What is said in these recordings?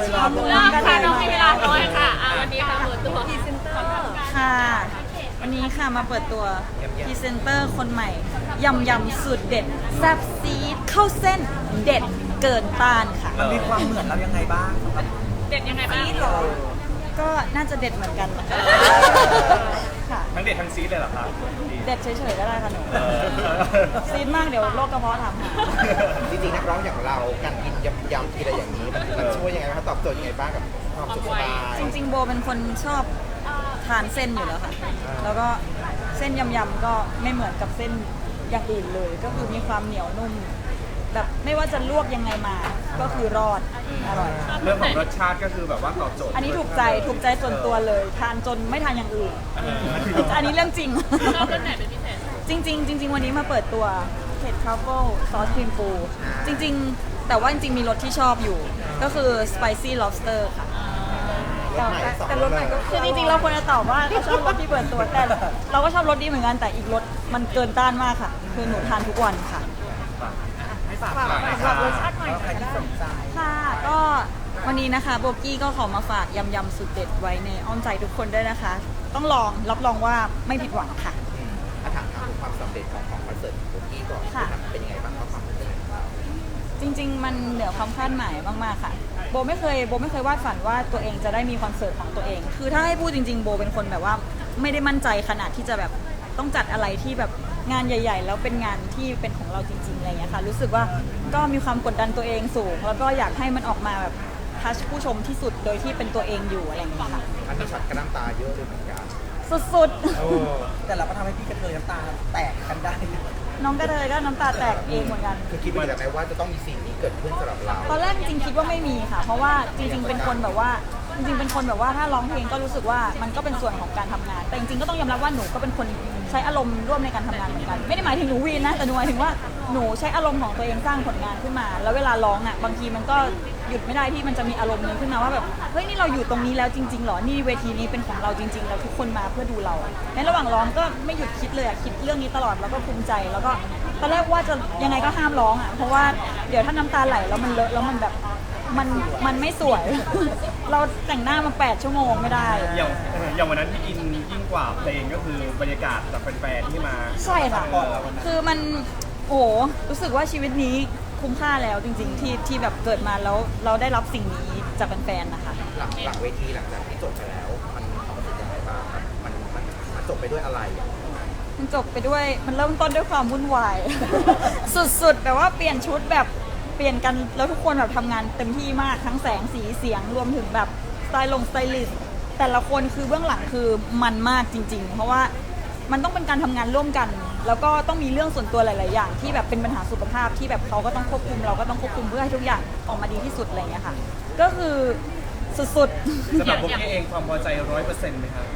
เลยรอดูเริ่มค่ะน้องมีเวลาน้อยค่ะอะวันนี้ค่ะเปิดตัวค่ะ วันนี้ค่ะมาเปิดตัวพรีเซนเตอร์คนใหม่ยำยำสูตรเด็ดแซ่บซีดเข้าเส้นเด็ดเกินต้านค่ะ มันมีความเหมือนเรายังไงบ้างสำหรับเด็ดยังไงบ้างก็น่าจะเด็ดเหมือนกันนะคะค่ะทั้งเด็ดทั้งซีดเลยเหรอครับเด็ดเฉยๆก็ได้ค่ะหนูเออ ซีดมากเดี๋ยวโรคกระเพาะทำค่ะจริงๆนักร้องอย่างเราการกินยำยำกินอะไรอย่างนี้มันมันช่วยยังไงบ้างครับตอบโจทย์ยังไงบ้างกับความสุขสบายจริง ๆ โบเป็นคนชอบทานเส้นอยู่แล้วค่ะ แล้วก็เส้นยำๆก็ไม่เหมือนกับเส้นอย่างอื่นเลย ก็คือมีความเหนียวนุ่ม แบบไม่ว่าจะลวกยังไงมา ก็คือรอดอร่อย เรื่องของรสชาติก็คือแบบว่าตอบโจทย์อันนี้ถูกใจถูกใจส่วนตัวเลย ทานจนไม่ทานอย่างอื่นเอออันนี้เรื่องจริง ชอบรสไหนเป็นพิเศษจริงๆจริง ๆ วันนี้มาเปิดตัวเผ็ดทรัฟเฟิลซอสครีมปูจริง ๆ แต่ว่าจริงๆมีรสที่ชอบอยู่ ก็คือ spicy lobster ค่ะรถใหม่สองแต่รถใหม่ก็คือจริงๆเราควรจะตอบว่าเราชอบรถที่เปิดตัวแต่เราก็ชอบรถนี้เหมือนกันแต่อีกรถมันเกินต้านมากค่ะ คือหนูทานทุกวันค่ะให้ฝาก ฝากฝากฝากรสชาติหน่อยใครที่สนใจค่ะก็วันนี้นะคะโบกี้ก็ขอมาฝากยำยำสุดเด็ดไว้ในอ้อมใจทุกคนด้วยนะคะ ต้องลองรับรองว่าไม่ผิดหวังค่ะอืมถ้าถามถามถึงความสำเร็จของของคอนเสิร์ตของพี่ก่อนค่ะ เป็นยังไงบ้างครับความสำเร็จของเราจริง ๆ มันเหนือความคาดหมายมากๆค่ะ โบไม่เคยโบไม่เคยวาดฝันว่าตัวเองจะได้มีคอนเสิร์ตของตัวเอง คือถ้าให้พูดจริง ๆ โบเป็นคนแบบว่า ไม่ได้มั่นใจขนาดที่จะแบบต้องจัดอะไรที่แบบ งานใหญ่ ๆ แล้วเป็นงานที่เป็นของเราจริงๆอะไรอย่างเงี้ยค่ะรู้สึกว่าก็มีความกดดันตัวเองสูง แล้วก็อยากให้มันออกมาแบบทัชผู้ชมที่สุดโดยที่เป็นตัวเองอยู่อะไรอย่างเงี้ยค่ะอันนี้ช็อตกระน้ำตาเยอะเลยเหมือนกันสุดโอ้แต่เราก็ทำให้พี่กระเทยน้ำตาแตกกันได้ๆ น้องกระเทยก็น้ำตาแตกเองเหมือนกัน คือคิดไว้แต่ไหมว่าจะต้องมีสิ่งนี้เกิดขึ้นสำหรับเรา ตอนแรกจริงๆคิดว่าไม่มีค่ะ เพราะว่าจริงๆ เป็นคนแบบว่า จริงๆ เป็นคนแบบว่าถ้าร้องเพลงก็รู้สึกว่ามันก็เป็นส่วนของการทำงาน แต่จริงๆ ก็ต้องยอมรับว่าหนูก็เป็นคนใช้อารมณ์ร่วมในการทำงานเหมือนกัน ไม่ได้หมายถึงหนูวีนนะ แต่หนูหมายถึงว่าหนูใช้อารมณ์ของตัวเองสร้างผลงานขึ้นมา แล้วเวลาร้องอะบางทีมันก็หยุดไม่ได้ที่มันจะมีอารมณ์หนึงขึ้นมาว่าแบบเฮ้ยนี่เราอยู่ตรงนี้แล้วจริงๆหรอ นี่เวทีนี้เป็นของเราจริงๆ แล้วทุกคนมาเพื่อดูเราในระหว่างร้องก็ไม่หยุดคิดเลยอะคิดเรื่องนี้ตลอดแล้วก็ภูมิใจแล้วก็ตอนแรกว่าจะยังไงก็ห้ามร้องอะเพราะว่าเดี๋ยวถ้าน้ำตาไหลแล้วมันเลอะแล้วมันแบบ มันมันไม่สวย เราแต่งหน้ามา 8 ชั่วโมงไม่ได้ อย่างเอออย่างวันนั้นที่อินยิ่งกว่าเพลงก็คือบรรยากาศจากแฟนๆที่มาใช่ค่ะเออคือมันโอ้โหรู้สึกว่าชีวิตนี้คุ้มค่าแล้วจริง ๆ ที่ที่แบบเกิดมาแล้วเราได้รับสิ่งนี้จากแฟนๆนะคะ หลังหลังเวทีหลังจากที่จบไปแล้ว มันความรู้สึกยังไงบ้างครับมันมันมันจบไปด้วยอะไรอะมันจบไปด้วยมันเริ่มต้นด้วยความวุ่นวาย สุดๆแบบว่าเปลี่ยนชุดแบบ เปลี่ยนกันแล้วทุกคนแบบทำงานเต็มที่มากทั้งแสงสีเสียงรวมถึงแบบสไตล์ลงสไตลิสต์แต่ละคนคือเบื้องหลังคือมันมากจริง ๆ เพราะว่ามันต้องเป็นการทำงานร่วมกัน แล้วก็ต้องมีเรื่องส่วนตัวหลาย ๆ อย่าง ที่แบบเป็นปัญหาสุขภาพที่แบบเขาก็ต้องควบคุมเราก็ต้องควบคุมเพื่อให้ทุกอย่างออกมาดีที่สุดอะไรอย่างเงี้ยค่ะ ก็คือสุดๆ สำหรับโบกี้เองความพอใจร้อยเปอร์เซ็นต์ไหมครับ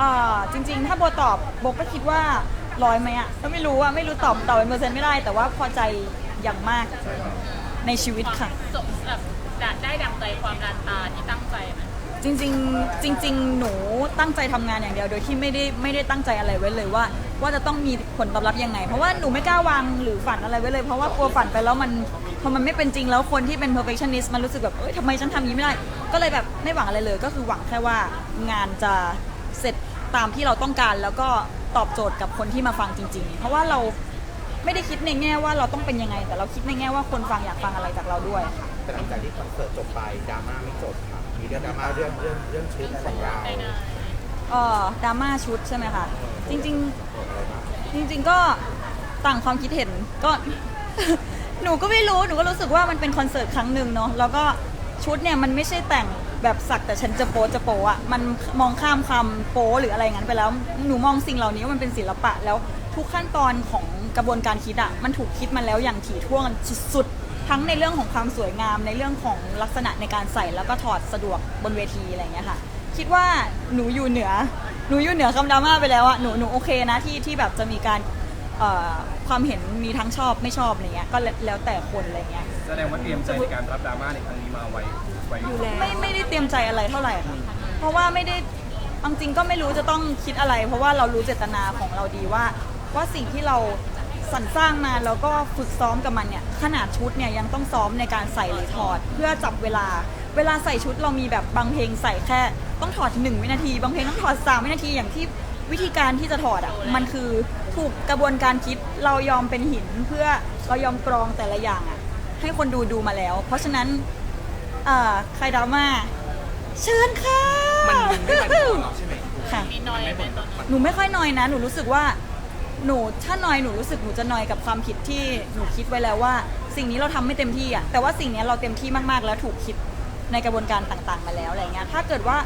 อ่าจริงๆ ถ้าโบตอบโบก็คิดว่าร้อยไหมอะก็ไม่รู้อะไม่รู้ตอบตอบเป็นเปอร์เซ็นต์ไม่ได้ แต่ว่าพอใจ อย่างมากในชีวิตค่ะจบแบบได้ดังใจความรันตาที่ตั้งใจไหมจริงๆจริง ๆ หนูตั้งใจทำงานอย่างเดียว โดยที่ไม่ได้ไม่ได้ตั้งใจอะไรไว้เลยว่า ว่าจะต้องมีผลตอบรับยังไง เพราะว่าหนูไม่กล้าวางหรือฝันอะไรไว้เลย เพราะว่ากลัวฝันไปแล้วมันพอมันไม่เป็นจริงแล้วคนที่เป็น perfectionist มันรู้สึกแบบเอ้ยทำไมฉันทำอย่างนี้ไม่ได้ ก็เลยแบบไม่หวังอะไรเลย ก็คือหวังแค่ว่างานจะเสร็จตามที่เราต้องการแล้วก็ตอบโจทย์กับคนที่มาฟังจริง ๆ เพราะว่าเรา ไม่ได้คิดในแง่ว่าเราต้องเป็นยังไง แต่เราคิดในแง่ว่าคนฟังอยากฟังอะไรจากเราด้วยค่ะ แต่หลังจากที่คอนเสิร์ตจบไปดราม่าไม่จบครับมีเรื่องดราม่าเรื่องเรื่องเรื่องชุดของเราได้ได้เอ่อดราม่าชุดใช่ไหมคะ จริง ๆ จริง ๆ ก็ต่างความคิดเห็นก็ หนูก็ไม่รู้หนูก็รู้สึกว่ามันเป็นคอนเสิร์ตครั้งหนึ่งเนาะแล้วก็ชุดเนี่ยมันไม่ใช่แต่งแบบสักแต่ฉันจะโป๊จะโป๊อะมันมองข้ามคำโป๊หรืออะไรงั้นไปแล้ว หนูมองสิ่งเหล่านี้ว่ามันเป็นศิลปะแล้วทุกขั้นตอนของ กระบวนการคิดอะมันถูกคิดมาแล้วอย่างถี่ถ้วนสุดๆทั้งในเรื่องของความสวยงาม ในเรื่องของลักษณะในการใส่แล้วก็ถอดสะดวกบนเวทีอะไรอย่างเงี้ยค่ะคิดว่าหนูอยู่เหนือหนูอยู่เหนือคำดราม่าไปแล้วอะหนูหนูโอเคนะที่ที่แบบจะมีการเอ่อความเห็นมีทั้งชอบไม่ชอบอะไรเงี้ยก็แล้วแล้วแต่คนอะไรเงี้ยแสดงว่าเตรียมใจในการรับดราม่าในครั้งนี้มาไว้ไว้ไม่ไม่ได้เตรียมใจอะไรเท่าไหร่ค่ะเพราะว่าไม่ได้เอาจริงก็ไม่รู้จะต้องคิดอะไร เพราะว่าเรารู้เจตนาของเราดีว่า ว่าสิ่งที่เรา สรรสร้างมาแล้วก็ฝึกซ้อมกับมันเนี่ยขนาดชุดเนี่ยยังต้องซ้อมในการใส่หรือถอด เพื่อจับเวลา เวลาใส่ชุดเรามีแบบบางเพลงใส่แค่ ต้องถอดหนึ่งวินาที บางเพลงต้องถอดสามวินาทีอย่างที่วิธีการที่จะถอดอะมันคือถูกกระบวนการคิดเรายอมเป็นหินเพื่อเรายอมกรองแต่ละอย่างอะให้คนดูดูมาแล้ว เพราะฉะนั้นเอ่อใครดราม่าเชิญค่ะมันไม่มาถึงเราใช่ไหมค่ะมีน้อยไหมตอนนั้นหนูไม่ค่อยนอยนะ หนูรู้สึกว่า หนูถ้านอยหนูรู้สึกหนูจะนอยกับความผิดที่หนูคิดไว้แล้วว่า สิ่งนี้เราทำไม่เต็มที่อะแต่ว่าสิ่งนี้เราเต็มที่มากๆ แล้วถูกคิดในกระบวนการต่างๆ มาแล้วอะไรเงี้ยถ้าเกิดว่า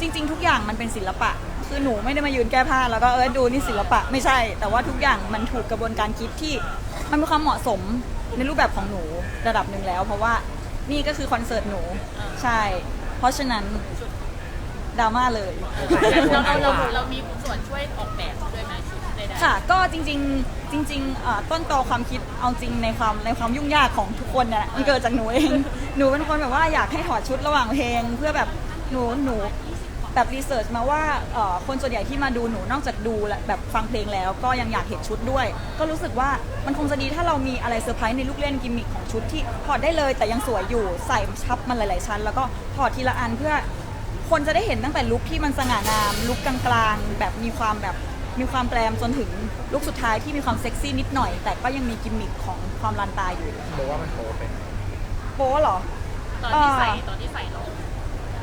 จริง ๆ ทุกอย่างมันเป็นศิลปะ คือหนูไม่ได้มายืนแก้ผ้าแล้วก็เออดูนี่ศิลปะไม่ใช่ แต่ว่าทุกอย่างมันถูกกระบวนการคิดที่มันมีความเหมาะสมในรูปแบบของหนูระดับหนึ่งแล้ว เพราะว่านี่ก็คือคอนเสิร์ตหนูใช่ เพราะฉะนั้นดราม่าเลย เราเราเราเรามีส่วนช่วยออกแบบด้วยไหม ดใดๆ ค่ะ ก็จริงๆจริงๆเอ่อต้นตอความคิดเอาจริงในความในความยุ่งยากของทุกคนเนี่ยมันเกิดจากหนูเอง หนูเป็นคนแบบว่าอยากให้ถอดชุดระหว่างเพลง เพื่อแบบหนูหนูแบบรีเสิร์ชมาว่าเอ่อคนส่วนใหญ่ที่มาดูหนูนอกจากดูและแบบฟังเพลงแล้ว ก็ยังอยากเห็นชุดด้วย ก็รู้สึกว่ามันคงจะดีถ้าเรามีอะไรเซอร์ไพรส์ในลูกเล่นกิมมิคของชุดที่ถอดได้เลย แต่ยังสวยอยู่ใส่ชับมันหลายๆชั้น แล้วก็ถอดทีละอันเพื่อ คนจะได้เห็นตั้งแต่ลุคที่มันสง่างามลุคกลางๆ แบบมีความแบบ มีความแกรมจนถึงลุคสุดท้ายที่มีความเซ็กซี่นิดหน่อย แต่ก็ยังมีกิมมิคของความรันตาอยู่ บอกว่ามันโป๊เป็นโป๊เหรอ ตอนที่ใส่อ่าตอนที่ใส่ลง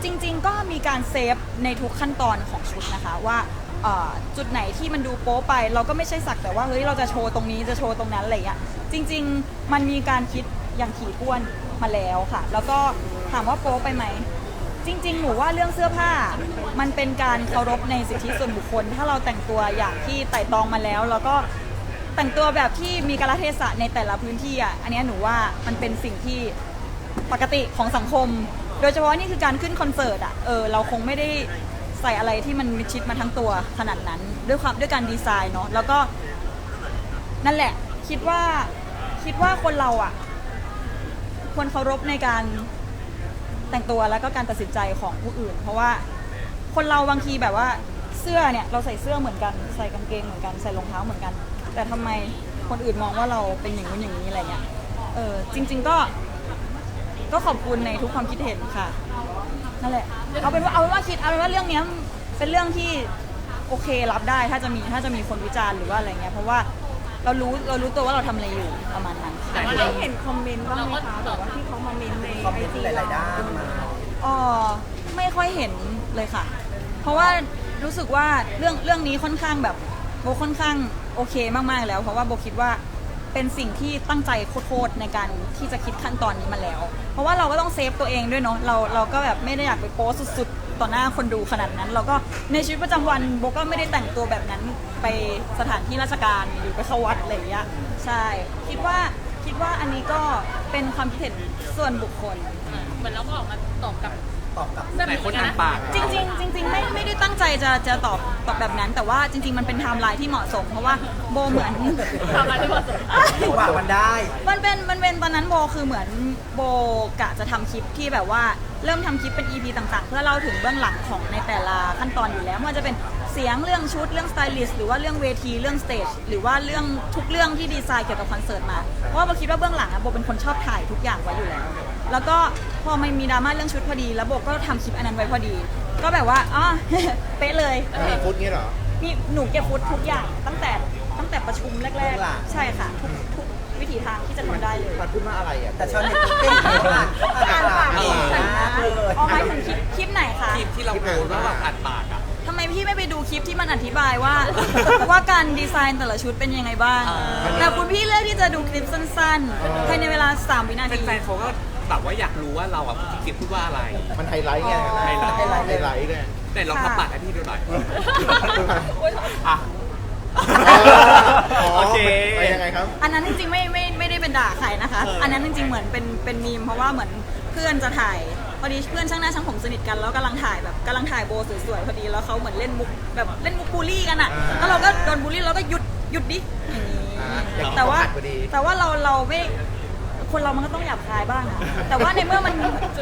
จริง ๆ ก็มีการเซฟในทุกขั้นตอนของชุดนะคะว่าเอ่อจุดไหนที่มันดูโป๊ไป เราก็ไม่ใช่สักแต่ว่าเฮ้ยเราจะโชว์ตรงนี้จะโชว์ตรงนั้นอะไรอย่างเงี้ยจริง ๆ มันมีการคิดอย่างถี่ถ้วนมาแล้วค่ะ แล้วก็ถามว่าโป๊ไปไหม จริง ๆ หนูว่าเรื่องเสื้อผ้ามันเป็นการเคารพในสิทธิส่วนบุคคล ถ้าเราแต่งตัวอย่างที่ไต่ตองมาแล้ว แล้วก็แต่งตัวแบบที่มีกาลเทศะในแต่ละพื้นที่อะอันเนี้ยหนูว่ามันเป็นสิ่งที่ปกติของสังคม โดยเฉพาะนี่คือการขึ้นคอนเสิร์ตอะเออเราคงไม่ได้ใส่อะไรที่มันมิดชิดมาทั้งตัวขนาดนั้น ด้วยความด้วยการดีไซน์เนาะแล้วก็นั่นแหละคิดว่าคิดว่าคนเราอะควรเคารพในการ แต่งตัวแล้วก็การตัดสินใจของผู้อื่น เพราะว่าคนเราบางทีแบบว่าเสื้อเนี่ยเราใส่เสื้อเหมือนกันใส่กางเกงเหมือนกันใส่รองเท้าเหมือนกัน แต่ทำไมคนอื่นมองว่าเราเป็นอย่างนู้นอย่างนี้อะไรเงี้ยเออจริง ๆก็ ก็ขอบคุณในทุกความคิดเห็นค่ะนั่นแหละเอาเป็นว่าเอาเป็นว่าคิดเอาเป็นว่าเรื่องเนี้ยเป็นเรื่องที่โอเครับได้ถ้าจะมีถ้าจะมีคนวิจารณ์หรือว่าอะไรเงี้ยเพราะว่า เรารู้เรารู้ตัวว่าเราทำอะไรอยู่ประมาณนั้นแต่ว่าได้เราเห็นคอมเมนต์บ้างไหมคะแบบว่าที่เขามาเมนต์ในคอมไอเมนต์จีหลายๆด้านมาอ๋อไม่ค่อยเห็นเลยค่ะ เพราะว่ารู้สึกว่าเรื่องเรื่องนี้ค่อนข้างแบบโบค่อนข้างโอเคมากๆแล้ว เพราะว่าโบคิดว่าเป็นสิ่งที่ตั้งใจโคตรๆในการที่จะคิดขั้นตอนนี้มาแล้ว เพราะว่าเราก็ต้องเซฟตัวเองด้วยเนาะเราเราก็แบบไม่ได้อยากไปโพสต์สุดๆ ต่อหน้าคนดูขนาดนั้น เราก็ในชีวิตประจำวันโบก็ไม่ได้แต่งตัวแบบนั้นไปสถานที่ราชการหรือไปเข้าวัดอะไรอย่างเงี้ยใช่ คิดว่าคิดว่าอันนี้ก็เป็นความคิดเห็นส่วนบุคคล เหมือนเราก็ออกมาตอบกับ ตอบกลับแบบนี้นะจริงๆจริงๆไม่ไม่ได้ตั้งใจจะจะตอบตอบแบบนั้น แต่ว่าจริง ๆ มันเป็นไทม์ไลน์ที่เหมาะสม เพราะว่าโบเหมือน ทำอะไรที่เหมาะสม จังหวะมันได้ มันเป็นมันเป็นตอนนั้นโบคือเหมือนโบกะจะทำคลิปที่แบบว่าเริ่มทำคลิปเป็น EP ต่างๆ เพื่อเล่าถึงเบื้องหลังของในแต่ละขั้นตอนอยู่แล้วไม่ว่าจะเป็นเสียงเรื่องชุดเรื่องสไตลิสต์หรือว่าเรื่องเวทีเรื่องสเตจหรือว่าเรื่องทุกเรื่องที่ดีไซน์เกี่ยวกับคอนเสิร์ตมาเพราะว่าโบคิดว่าเบื้องหลังอะโบเป็นคนชอบถ่ายทุกอย่างไว้อยู่แล้ว แล้วก็พอมันมีดราม่าเรื่องชุดพอดี แล้วโบก็ทำคลิปอันนั้นไว้พอดี ก็แบบว่าอ๋อ เป๊ะเลย มีฟุตนี้เหรอ นี่หนูเก็บฟุตทุกอย่างตั้งแต่ตั้งแต่ประชุมแรเบื้กองหลังๆใช่ค่ะ ทุกทุกวิถีทางที่จะทำได้เลยมันพูดว่าอะไรอะ แต่ชาวเน็ตเก่งมากอ่านปากเก่งมากเลยอ๋อหมายถึงคลิปคลิปไหนคะคลิปที่เราโพสต์ว่าแบบอัดปากอะ ทำไมพี่ไม่ไปดูคลิปที่มันอธิบายว่า ว่าการดีไซน์แต่ละชุดเป็นยังไงบ้างอ่าแต่คุณพี่เลือกที่จะดูคลิปสั้นๆภายในเวลา 3 วินาทีแฟนๆเขาก็ แบบว่าอยากรู้ว่าเราอะคลิปพูดว่าอะไร มันไฮไลท์ไงอ๋อไฮไลท์ ไฮไลท์ไฮไลท์เลยแต่ลองค่ะทำปากให้พี่ดูหน่อยโอ๊ยอะอ๋อโอเค ไปยังไงครับ อันนั้นจริงๆไม่ไม่ไม่ได้เป็นด่าใครนะคะ เอออั อันนั้นจริงๆเหมือนเป็นเป็นมีมเพราะว่าเหมือนเพื่อนจะถ่ายพอดีเพื่อนช่างหน้าช่างผมสนิทกันแล้วกำลังถ่ายแบบกำลังถ่ายโบสวยๆพอดีแล้วเขาเหมือนเล่นมุกแบบเล่นมุกบูลลี่กันอะอ่าแล้วเราก็โดนบูลลี่เราก็หยุดหยุดดิอย่างนี้อ่าอย่างนี้แต่ว่าเขาขัดพอดี แต่ว่าเราเราไม่ คนเรามันก็ต้องหยาบคายบ้างอะแต่ว่าในเมื่อมัน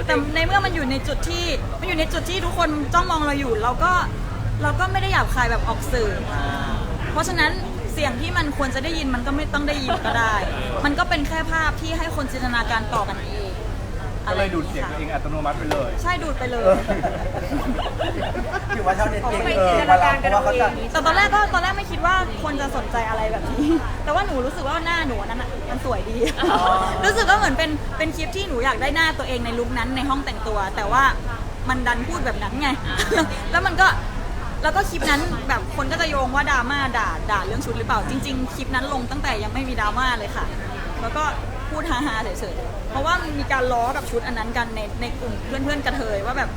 แต่ในเมื่อมันอยู่ในจุดที่มันอยู่ในจุดที่ทุกคนจ้องมองเราอยู่ เราก็เราก็ไม่ได้หยาบคายแบบออกสื่อเพราะฉะนั้นเสียงที่มันควรจะได้ยินมันก็ไม่ต้องได้ยินก็ได้ มันก็เป็นแค่ภาพที่ให้คนจินตนาการต่อกันเอง ก็เลยดูดเสียงตัวเองอัตโนมัติไปเลย ใช่ดูดไปเลย ถือว่าชาวเน็ตเก่งเออมาเราเพราะว่าเขาจะแต่ตอนแรกก็ตอนแรกไม่คิดว่าคนจะสนใจอะไรแบบนี้ แต่ว่าหนูรู้สึกว่าหน้าหนูอันนั้นอะมันสวยดี รู้สึกว่าเหมือนเป็นเป็นคลิปที่หนูอยากได้หน้าตัวเองในลุคนั้นในห้องแต่งตัว แต่ว่ามันดันพูดแบบนั้นไง แล้วมันก็แล้วก็คลิปนั้นแบบคนก็จะโยงว่าดราม่าด่าด่าเรื่องชุดหรือเปล่า จริง ๆ คลิปนั้นลงตั้งแต่ยังไม่มีดราม่าเลยค่ะ แล้วก็ พูดฮาๆเฉยๆ เพราะว่ามันมีการล้อกับชุดอันนั้นกันในในกลุ่มเพื่อนๆกระเทยว่าแบบ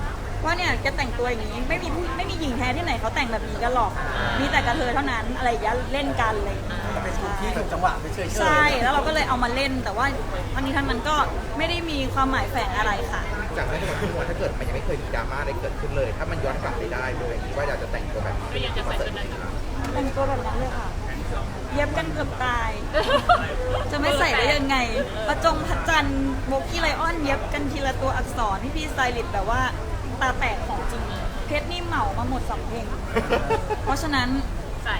ว่าเนี่ยแกแต่งตัวอย่างนี้ไม่มีผู้ไม่มีหญิงแท้ที่ไหนเขาแต่งแบบนี้กันหรอก มีแต่กระเทยเท่านั้นอะไรอย่างเงี้ยเล่นกันอะไรอย่างเงี้ยเป็นชุดที่ถูกจังหวะไม่เฉยๆใช่ แล้วเราก็เลยเอามาเล่น แต่ว่าทั้งนี้ทั้งนั้นก็ไม่ได้มีความหมายแฝงอะไรค่ะ จากนั้นทั้งหมดถ้าเกิดมันยังไม่เคยมีดราม่าอะไรเกิดขึ้นเลย ถ้ามันย้อนกลับไปได้เลยคิดว่าอยากจะแต่งตัวแบบนี้ก็ยังจะใส่ชุดนั้นอยู่แต่งตัวแบบนั้นเลยค่ะ เย็บกันเกือบตาย จะไม่ใส่ได้ยังไง ประจงพระจันทร์โบกี้ไลออนเย็บกันทีละตัวอักษรพี่พี่สไตลิสต์แบบว่าตาแตกของจริง เพชรนี่เหมามาหมดสองเพลง เพราะฉะนั้นใส่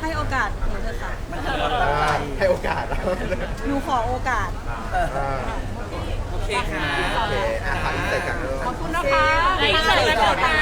ให้โอกาสหนูเถอะค่ะมันคือความตั้งใจให้โอกาสเราหนูขอโอกาสเอออ่าโอเคค่ะโอเคอะขออินเสิร์ตกันเลย ขอบคุณนะคะในที่สุดก็เจอกัน